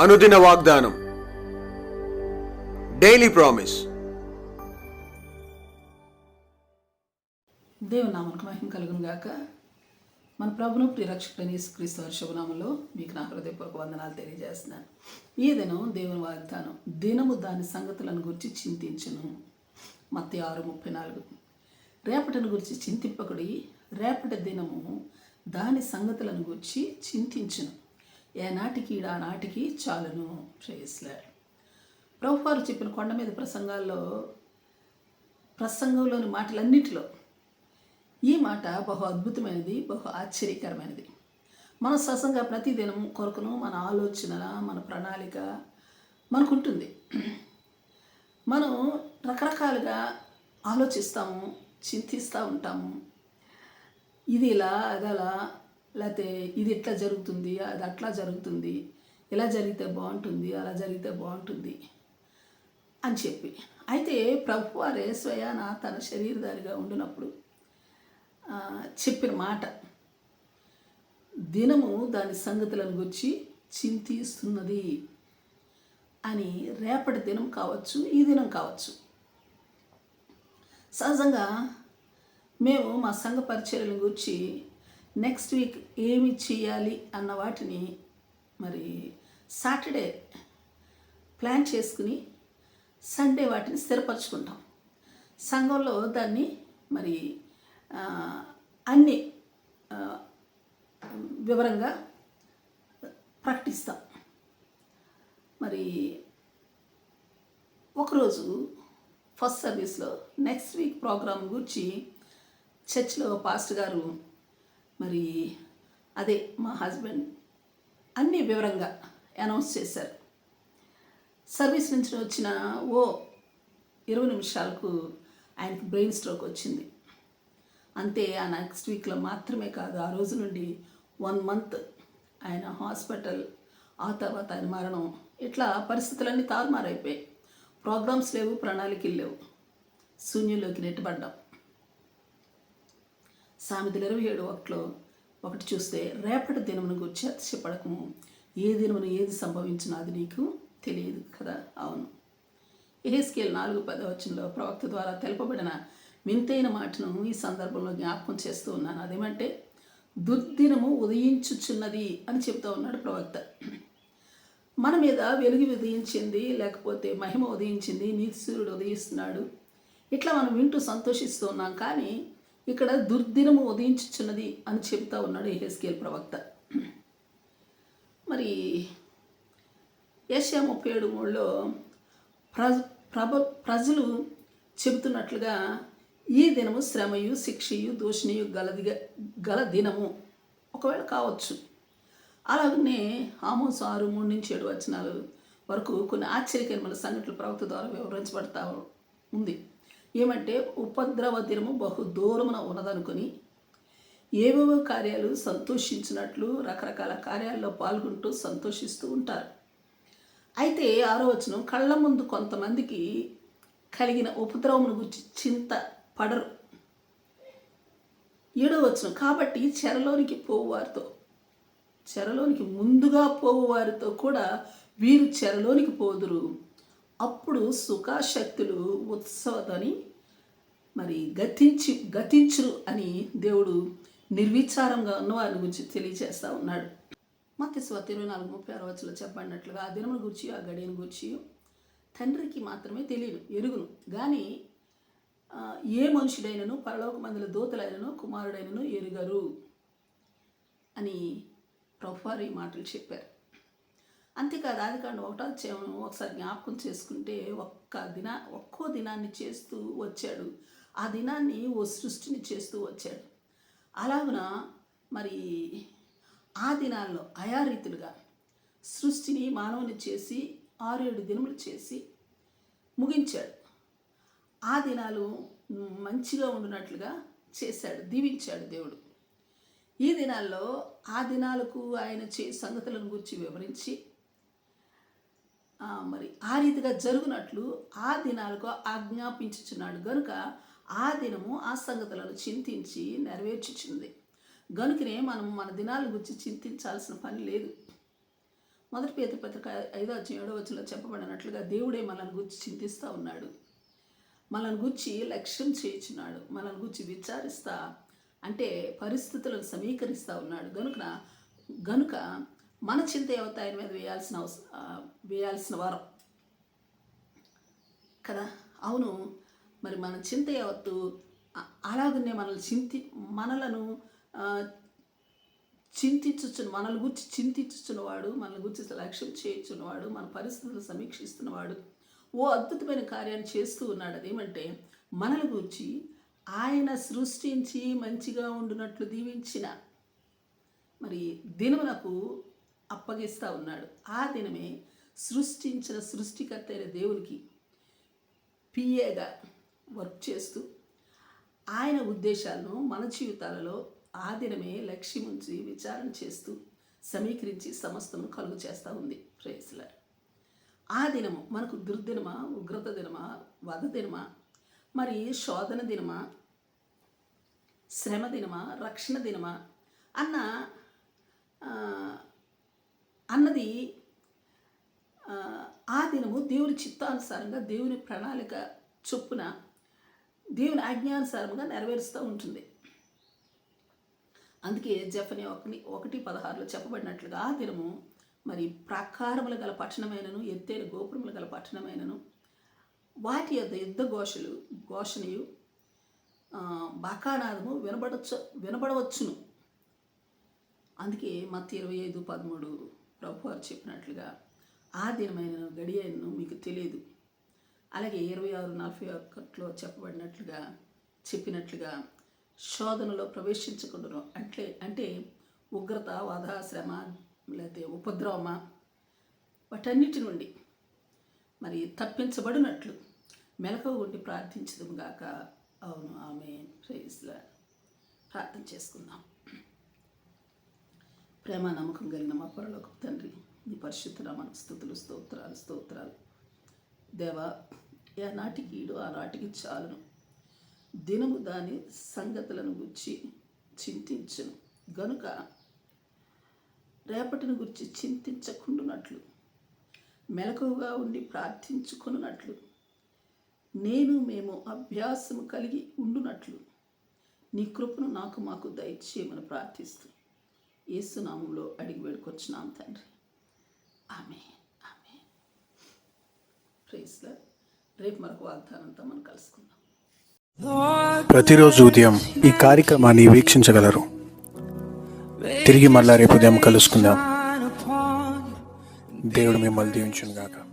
అనుదిన వాగ్దానం. Daily promise దేవుని మహిమ కలుగును గాక. మన ప్రభును ప్రియరక్షకుడని క్రీస్తు వారి శుభనామంలో మీకు నా హృదయపూర్వక వందనాలు తెలియజేస్తున్నాను. ఈ దినం దేవుని వాగ్దానం దినము దాని సంగతులను గురించి చింతించను. మత్తి ఆరు ముప్పై నాలుగు. రేపటిని గురించి చింతింపకుడి రేపటి దినము దాని సంగతులను గురించి చింతించను. ఏనాటికి ఆ నాటికి చాలును ప్రేయస్లాడు ప్రభువారు చెప్పిన కొండ మీద ప్రసంగాల్లో ప్రసంగంలోని మాటలన్నిటిలో ఈ మాట బహు అద్భుతమైనది బహు ఆశ్చర్యకరమైనది. మన ససంగా ప్రతిదినం కొరకును మన ఆలోచన మన ప్రణాళిక మనకుంటుంది. మనం రకరకాలుగా ఆలోచిస్తాము చింతిస్తూ ఉంటాము. ఇది ఇలా అదలా లేకపోతే ఇది ఇట్లా జరుగుతుంది అది అట్లా జరుగుతుంది ఇలా జరిగితే బాగుంటుంది అలా జరిగితే బాగుంటుంది అని చెప్పి. అయితే ప్రభు వారే స్వయాన తన శరీరధారిగా ఉండినప్పుడు చెప్పిన మాట దినము దాని సంగతులను గురించి చింతిస్తున్నది అని రేపటి దినం కావచ్చు ఈ దినం కావచ్చు. సహజంగా మేము మా సంఘ పరిచర్యల గురించి నెక్స్ట్ వీక్ ఏమి చేయాలి అన్న వాటిని మరి సాటర్డే ప్లాన్ చేసుకుని సండే వాటిని స్థిరపరచుకుంటాం. సంఘంలో దాన్ని మరి అన్ని వివరంగా ప్రకటిస్తాం. మరి ఒకరోజు ఫస్ట్ సర్వీస్లో నెక్స్ట్ వీక్ ప్రోగ్రామ్ గురించి చర్చ్లో పాస్టర్ గారు మరి అదే మా హస్బెండ్ అన్ని వివరంగా అనౌన్స్ చేశారు. సర్వీస్ నుంచి వచ్చిన ఓ ఇరవై నిమిషాలకు ఆయనకు బ్రెయిన్ స్ట్రోక్ వచ్చింది. అంతే ఆ నెక్స్ట్ వీక్లో మాత్రమే కాదు ఆ రోజు నుండి వన్ మంత్ ఆయన హాస్పిటల్ ఆ తర్వాత ఆయన మరణం ఇట్లా పరిస్థితులన్నీ తారుమారైపోయాయి. ప్రోగ్రామ్స్ లేవు ప్రణాళికలు లేవు. శూన్యంలోకి నెట్టబడ్డాం. సామెతలు ఇరవై ఏడు ఒకటిలో ఒకటి చూస్తే రేపటి దినమును గురించి అతిశయపడకము. ఏ దినమును ఏది సంభవించినా అది నీకు తెలియదు కదా? అవును. ఏహెస్కేల్ నాలుగు పదవచనంలో ప్రవక్త ద్వారా తెలుపబడిన వింతైన మాటను ఈ సందర్భంలో జ్ఞాపకం చేస్తూ ఉన్నాను. అదేమంటే దుర్దినము ఉదయించుచున్నది అని చెప్తూ ఉన్నాడు ప్రవక్త. మన మీద వెలుగు ఉదయించింది లేకపోతే మహిమ ఉదయించింది నీతి సూర్యుడు ఉదయిస్తున్నాడు. ఇట్లా మనం వింటూ సంతోషిస్తూ ఉన్నాం. కానీ ఇక్కడ దుర్దినము ఉదయించుచున్నది అని చెప్తా ఉన్నాడు ఎహెస్కేల్ ప్రవక్త. మరి ఏషియా ముప్పై ఏడు మూడులో ప్రజ ప్రభ ప్రజలు చెబుతున్నట్లుగా ఈ దినము శ్రమయు శిక్షయు దూషణయు గలదిగా గల దినము. ఒకవేళ కావచ్చు. అలాగనే ఆమోస్ ఆరు మూడు నుంచి ఏడు వచనాలు వరకు కొన్ని ఆశ్చర్యకరమైన సంఘటనలు ప్రవక్త ద్వారా వివరించబడతా ఉంది. ఏమంటే ఉపద్రవ దినము బహు దూరమున ఉన్నదనుకొని ఏవేవో కార్యాలు సంతోషించినట్లు రకరకాల కార్యాల్లో పాల్గొంటూ సంతోషిస్తూ ఉంటారు. అయితే ఆరో వచనం కళ్ళ ముందు కొంతమందికి కలిగిన ఉపద్రవమును గురించి చింత పడరు. ఏడో వచనం కాబట్టి చెరలోనికి పోవువారితో చెరలోనికి ముందుగా పోవు వారితో కూడా వీరు చెరలోనికి పోదురు. అప్పుడు సుఖాశక్తులు ఉత్సవతని మరి గతించి గతించురు అని దేవుడు నిర్విచారంగా ఉన్న వారి గురించి తెలియజేస్తా ఉన్నాడు. మత్తి స్వత ఇరవై నాలుగు ముప్పై ఆరు వచ్చలో చెప్పబడినట్లుగా ఆ దినముల గురించి ఆ గడియను గురించి తండ్రికి మాత్రమే తెలియదు ఎరుగును. కానీ ఏ మనుషుడైనను పరలోక మందుల దూతలైనను కుమారుడైనను ఎరుగరు అని ప్రభువారు ఈ మాటలు చెప్పారు. అంతేకాదు ఆది కాండ ఒకటో అధ్యాయం ఒకసారి జ్ఞాపకం చేసుకుంటే ఒక్క దిన ఒక్కో దినాన్ని చేస్తూ వచ్చాడు. ఆ దినాన్ని ఓ సృష్టిని చేస్తూ వచ్చాడు. అలాగున మరి ఆ దినాల్లో ఆయా రీతులుగా సృష్టిని మానవుని చేసి ఆరు ఏడు దినములు చేసి ముగించాడు. ఆ దినాలు మంచిగా ఉండినట్లుగా చేశాడు దీవించాడు దేవుడు. ఈ దినాల్లో ఆ దినాలకు ఆయన చే సంగతులను గురించి వివరించి మరి ఆ రీతిగా జరుగునట్లు ఆ దినాలకు ఆజ్ఞాపించుచున్నాడు. గనుక ఆ దినము ఆ సంగతులను చింతించి నెరవేర్చుచుంది. గనుకనే మనం మన దినాల గురించి చింతించాల్సిన పని లేదు. మొదటి పేద పత్రిక ఐదో ఏడో వచ్చిలో చెప్పబడినట్లుగా దేవుడే మనల్ని గురించి చింతిస్తూ ఉన్నాడు. మనల్ని గురించి లక్ష్యం చేయించున్నాడు. మనల్ని గురించి విచారిస్తా అంటే పరిస్థితులను సమీకరిస్తూ ఉన్నాడు. గనుక గనుక మన చింత యువత ఆయన మీద వేయాల్సిన అవసరం వేయాల్సిన వారం. కదా? అవును. మరి మన చింత యావత్తు అలాగనే మనల్ని చింతి మనలను చింతించుచున్న మనల్ని గురించి చింతించుచున్నవాడు మనల్ని గురించి లక్ష్యం చేయించున్నవాడు మన పరిస్థితులను సమీక్షిస్తున్నవాడు ఓ అద్భుతమైన కార్యాన్ని చేస్తూ ఉన్నాడు. అదేమంటే మనల గురించి ఆయన సృష్టించి మంచిగా ఉండునట్లు దీవించిన. మరి దినమునకు అప్పగిస్తూ ఉన్నాడు. ఆ దినమే సృష్టించిన సృష్టికర్త అయిన దేవునికి పిఏగా వర్క్ చేస్తూ ఆయన ఉద్దేశాలను మన జీవితాలలో ఆ దినమే లక్ష్యం ఉంచి విచారణ చేస్తూ సమీకరించి సమస్తను కలుగు చేస్తూ ఉంది. ప్రేసుల ఆ దినము మనకు దుర్దినమా ఉగ్రత దినమా వధ దినమా మరి శోధన దినమా శ్రమ దినమా రక్షణ దినమా అన్న అన్నది ఆ, దినము దేవుని చిత్తానుసారంగా దేవుని ప్రణాళిక చొప్పున దేవుని ఆజ్ఞానుసారంగా నెరవేరుస్తూ ఉంటుంది. అందుకే జఫని ఒకటి ఒకటి పదహారులో చెప్పబడినట్లుగా ఆ దినము మరి ప్రాకారములు గల పట్టణమైనను ఎత్తైన గోపురములు గల పట్టణమైనను వాటి యొక్క యుద్ధ ఘోషలు ఘోషణయు ఆ, బాకానాదము వినబడచ్చు వినబడవచ్చును. అందుకే మత్తి ఇరవై ఐదు పదమూడు ప్రభు చెప్పినట్లుగా ఆ దినమైన గడియను మీకు తెలియదు అలాగే ఇరవై ఆరు నలభై ఒకటిలో చెప్పబడినట్లుగా చెప్పినట్లుగా శోధనలో ప్రవేశించకుండా అంటే అంటే ఉగ్రత వధ శ్రమ లేకపోతే ఉపద్రవమా? వాటన్నిటి నుండి మరి తప్పించబడినట్లు మెలకువ ఉండి ప్రార్థించదు గాక. అవును ఆమె ప్రేస్లా ప్రార్థన చేసుకుందాం. ప్రేమ నమ్మకం కలిగిన మా పరలోక తండ్రి నీ పరిశుద్ధ స్థుతులు స్తోత్రాలు స్తోత్రాలు. దేవా ఏ నాటికి ఈడు ఆ నాటికి చాలును. దినము దాని సంగతులను గుర్చి చింతించను. గనుక రేపటిని గురించి చింతించకుండునట్లు మెలకువగా ఉండి ప్రార్థించుకున్నట్లు నేను మేము అభ్యాసము కలిగి ఉండునట్లు నీ కృపను నాకు మాకు దయచేయమని ప్రార్థిస్తున్నాను ఏసునామంలో అడిగి వేడుకొచ్చున్నాం తండ్రి. ఆమె ఆమె ప్రైస్లా రేపు మరొక వాగ్దానంతో మనం కలుసుకుందాం. ప్రతిరోజు ఉదయం ఈ కార్యక్రమాన్ని వీక్షించగలరు. తిరిగి మళ్ళా రేపు ఉదయం కలుసుకుందాం. దేవుడు మిమ్మల్ని దీవించును గాక